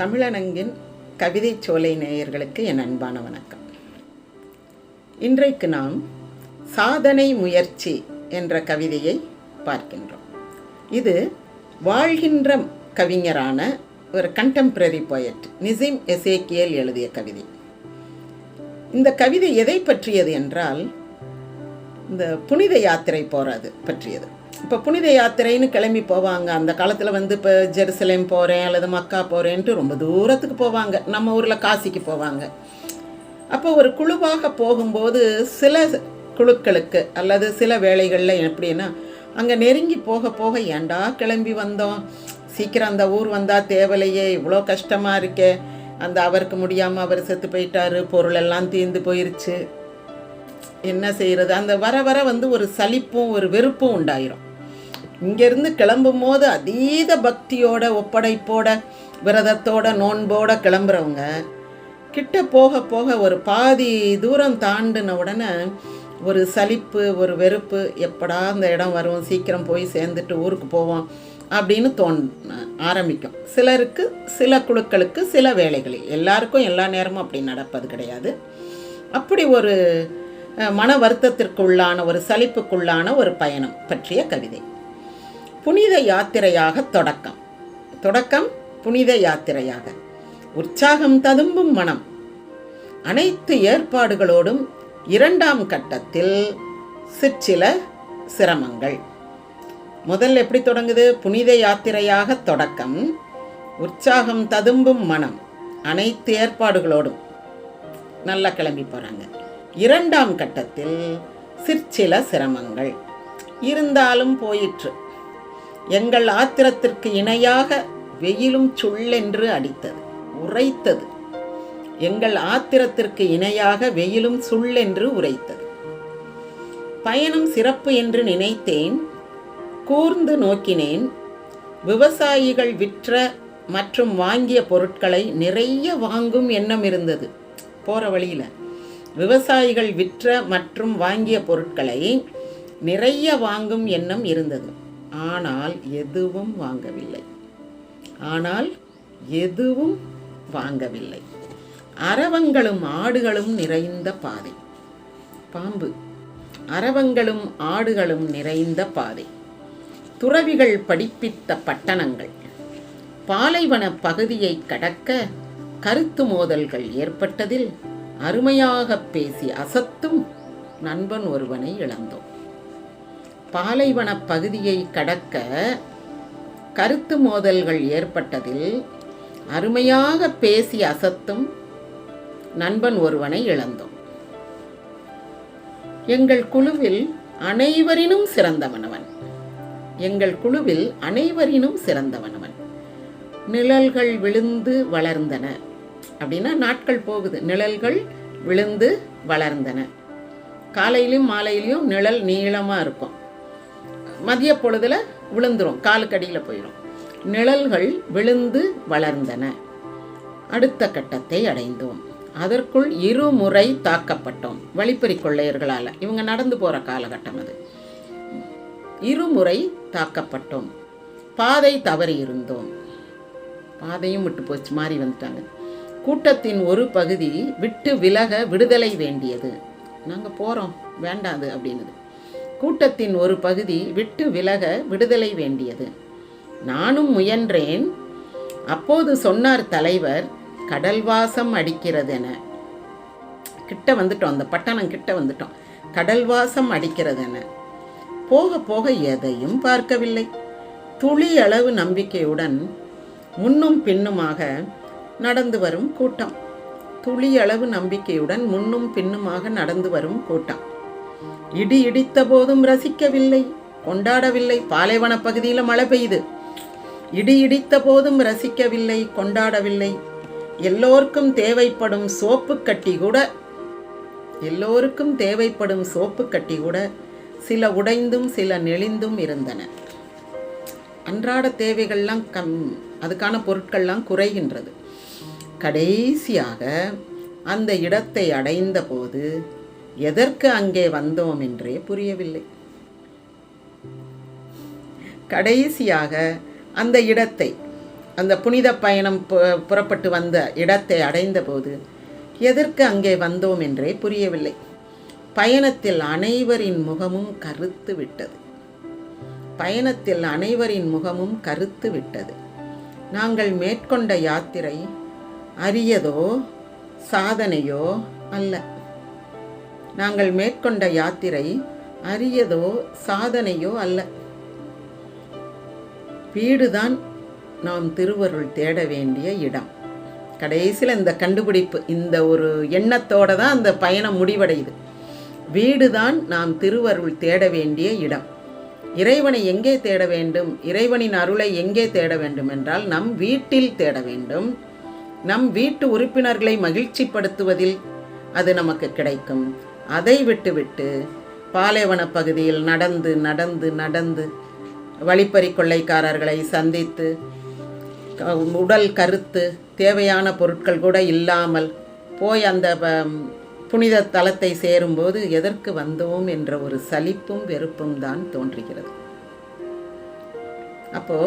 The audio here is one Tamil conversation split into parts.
தமிழனங்கின் கவிதை சோலை நேயர்களுக்கு என் அன்பான வணக்கம். இன்றைக்கு நாம் சாதனை முயற்சி என்ற கவிதையை பார்க்கின்றோம். இது வாழ்கின்ற கவிஞரான ஒரு கண்டெம்பரரி போயட் நிசிம் எசேக்கியல் எழுதிய கவிதை. இந்த கவிதை எதை பற்றியது என்றால் இந்த புனித யாத்திரை போகிறது பற்றியது. இப்போ புனித யாத்திரைன்னு கிளம்பி போவாங்க. அந்த காலத்தில் வந்து இப்போ ஜெருசலேம் போகிறேன் அல்லது மக்கா போகிறேன்ட்டு ரொம்ப தூரத்துக்கு போவாங்க. நம்ம ஊரில் காசிக்கு போவாங்க. அப்போ ஒரு குழுவாக போகும்போது சில குழுக்களுக்கு அல்லது சில வேலைகளில் எப்படின்னா அங்கே நெருங்கி போக போக ஏன்டா கிளம்பி வந்தோம்? சீக்கிரம் அந்த ஊர் வந்தால் தேவலையே இவ்வளோ கஷ்டமாக இருக்கே. அந்த அவருக்கு முடியாமல் அவர் செத்து போயிட்டாரு பொருளெல்லாம் தீர்ந்து போயிருச்சு. என்ன செய்கிறது அந்த வர வர வந்து ஒரு சலிப்பும் ஒரு வெறுப்பும் உண்டாயிரும். இங்கேருந்து கிளம்பும் போது அதீத பக்தியோட ஒப்படைப்போட விரதத்தோட நோன்போட கிளம்புறவங்க கிட்ட போக போக ஒரு பாதி தூரம் தாண்டின உடனே ஒரு சலிப்பு ஒரு வெறுப்பு எப்படா அந்த இடம் வரும் சீக்கிரம் போய் சேர்ந்துட்டு ஊருக்கு போவோம் அப்படின்னு தோன் ஆரம்பிக்கும். சிலருக்கு சில குழுக்களுக்கு சில வேலைகளில் எல்லாருக்கும் எல்லா நேரமும் அப்படி நடப்பது கிடையாது. அப்படி ஒரு மன வருத்தத்திற்குள்ளான ஒரு சலிப்புக்குள்ளான ஒரு பயணம் பற்றிய கவிதை. புனித யாத்திரையாக தொடக்கம். தொடக்கம் புனித யாத்திரையாக. உற்சாகம் ததும்பும் மனம். அனைத்து ஏற்பாடுகளோடும் இரண்டாம் கட்டத்தில் சிற்சில சிரமங்கள். முதல்ல எப்படி தொடங்குது? புனித யாத்திரையாக தொடக்கம். உற்சாகம் ததும்பும் மனம். அனைத்து ஏற்பாடுகளோடும். நல்லா கிளம்பி போகிறாங்க இரண்டாம் கட்டத்தில் சிற்சில சிரமங்கள். இருந்தாலும் போயிற்று. எங்கள் ஆத்திரத்திற்கு இணையாக வெயிலும் சுள்ளென்று அடித்தது உரைத்தது எங்கள் ஆத்திரத்திற்கு இணையாக வெயிலும் சுள்ளென்று உரைத்தது பயணம் சிறப்பு என்று நினைத்தேன் கூர்ந்து நோக்கினேன். விவசாயிகள் விற்ற மற்றும் வாங்கிய பொருட்களை நிறைய வாங்கும் எண்ணம் இருந்தது. போகிற வழியில். விவசாயிகள் விற்ற மற்றும் வாங்கிய பொருட்களை நிறைய வாங்கும் எண்ணம் இருந்தது. ஆனால் எதுவும் வாங்கவில்லை. ஆனால் எதுவும் வாங்கவில்லை. அரவங்களும் ஆடுகளும் நிறைந்த பாதை. பாம்பு. அரவங்களும் ஆடுகளும் நிறைந்த பாதை. துறவிகள் படிப்பித்த பட்டணங்கள். பாலைவன பகுதியை கடக்க கருத்து மோதல்கள் ஏற்பட்டதில் அருமையாக பேசி அசத்தும் நண்பன் ஒருவனை இழந்தோம். பாலைவன பகுதியை கடக்க கருத்து மோதல்கள் ஏற்பட்டதில் அருமையாக பேசி அசத்தும் நண்பன் ஒருவனை இழந்தோம். எங்கள் குழுவில் அனைவரினும் சிறந்தவனவன். எங்கள் குழுவில் அனைவரினும் சிறந்தவனவன். நிழல்கள் விழுந்து வளர்ந்தன. அப்படின்னா நாட்கள் போகுது. நிழல்கள் விழுந்து வளர்ந்தன. காலையிலையும் மாலையிலையும் நிழல் நீளமாக இருக்கும். மதிய பொழுதில் விழுந்துரும். காலுக்கடியில் போயிடும் நிழல்கள் விழுந்து வளர்ந்தன. அடுத்த கட்டத்தை அடைந்தோம். அதற்குள் இருமுறை தாக்கப்பட்டோம். வழிப்பறி கொள்ளையர்களால். இவங்க நடந்து போகிற காலகட்டம் அது. இருமுறை தாக்கப்பட்டோம். பாதை தவறி இருந்தோம் பாதையும் விட்டு போச்சு. மாறி வந்துட்டாங்க. கூட்டத்தின் ஒரு பகுதி விட்டு விலக விடுதலை வேண்டியது. நாங்கள் போகிறோம் வேண்டாது அப்படின்னு கூட்டத்தின் ஒரு பகுதி விட்டு விலக விடுதலை வேண்டியது. நானும் முயன்றேன். அப்போது சொன்னார் தலைவர் கடல்வாசம் அடிக்கிறதென. கிட்ட வந்துட்டோம் அந்த பட்டணம் கிட்ட வந்துட்டோம். கடல்வாசம் அடிக்கிறதென. போக போக எதையும் பார்க்கவில்லை. துளி அளவு நம்பிக்கையுடன் முன்னும் பின்னுமாக நடந்து வரும் கூட்டம். துளி அளவு நம்பிக்கையுடன் முன்னும் பின்னுமாக நடந்து வரும் கூட்டம். இடி இடித்த போதும் ரசிக்கவில்லை. கொண்டாடவில்லை. பாலைவன பகுதியில் மழை பெய்யுது. இடி இடித்த போதும் ரசிக்கவில்லை. கொண்டாடவில்லை. எல்லோருக்கும் தேவைப்படும் சோப்பு கட்டி கூட எல்லோருக்கும் தேவைப்படும் சோப்பு கட்டி கூட சில உடைந்தும் சில நெளிந்தும் இருந்தன. அன்றாட தேவைகள்லாம் கம் அதுக்கான பொருட்கள்லாம் குறைகின்றது. கடைசியாக அந்த இடத்தை அடைந்த போது எதற்கு அங்கே வந்தோம் என்றே புரியவில்லை. கடைசியாக அந்த இடத்தை அந்த புனித பயணம் புறப்பட்டு வந்த இடத்தை அடைந்தபோது எதற்கு அங்கே வந்தோம் என்றே புரியவில்லை. பயணத்தில் அனைவரின் முகமும் கருத்து விட்டது. பயணத்தில் அனைவரின் முகமும் கருத்து விட்டது. நாங்கள் மேற்கொண்ட யாத்திரை அரியதோ சாதனையோ அல்ல. நாங்கள் மேற்கொண்ட யாத்திரை அரியதோ சாதனையோ அல்ல. வீடுதான் நாம் திருவருள் தேட வேண்டிய இடம். கடைசியில் இந்த கண்டுபிடிப்பு இந்த ஒரு எண்ணத்தோடு தான் அந்த பயணம் முடிவடையுது. வீடுதான் நாம் திருவருள் தேட வேண்டிய இடம். இறைவனை எங்கே தேட வேண்டும்? இறைவனின் அருளை எங்கே தேட வேண்டும் என்றால் நம் வீட்டில் தேட வேண்டும். நம் வீட்டு உறுப்பினர்களை மகிழ்ச்சிப்படுத்துவதில் அது நமக்கு கிடைக்கும். அதை விட்டுவிட்டு பாலைவன பகுதியில் நடந்து நடந்து நடந்து வழிப்பறி கொள்ளைக்காரர்களை சந்தித்து உடல் கருத்து தேவையான பொருட்கள் கூட இல்லாமல் போய் அந்த புனித தலத்தை சேரும்போது எதற்கு வந்தோம் என்ற ஒரு சலிப்பும் வெறுப்பும் தான் தோன்றுகிறது. அப்போ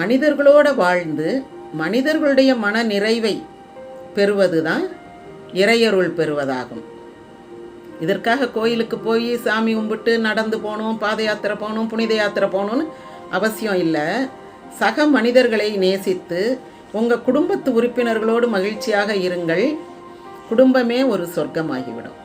மனிதர்களோட வாழ்ந்து மனிதர்களுடைய மன நிறைவை பெறுவதுதான் இறையருள் பெறுவதாகும். இதற்காக கோயிலுக்கு போய் சாமி கும்பிட்டு நடந்து போகணும் பாத யாத்திரை போகணும் புனித யாத்திரை போகணும்னு அவசியம் இல்லை. சக மனிதர்களை நேசித்து உங்கள் குடும்பத்து உறுப்பினர்களோடு மகிழ்ச்சியாக இருங்கள். குடும்பமே ஒரு சொர்க்கமாகிவிடும்.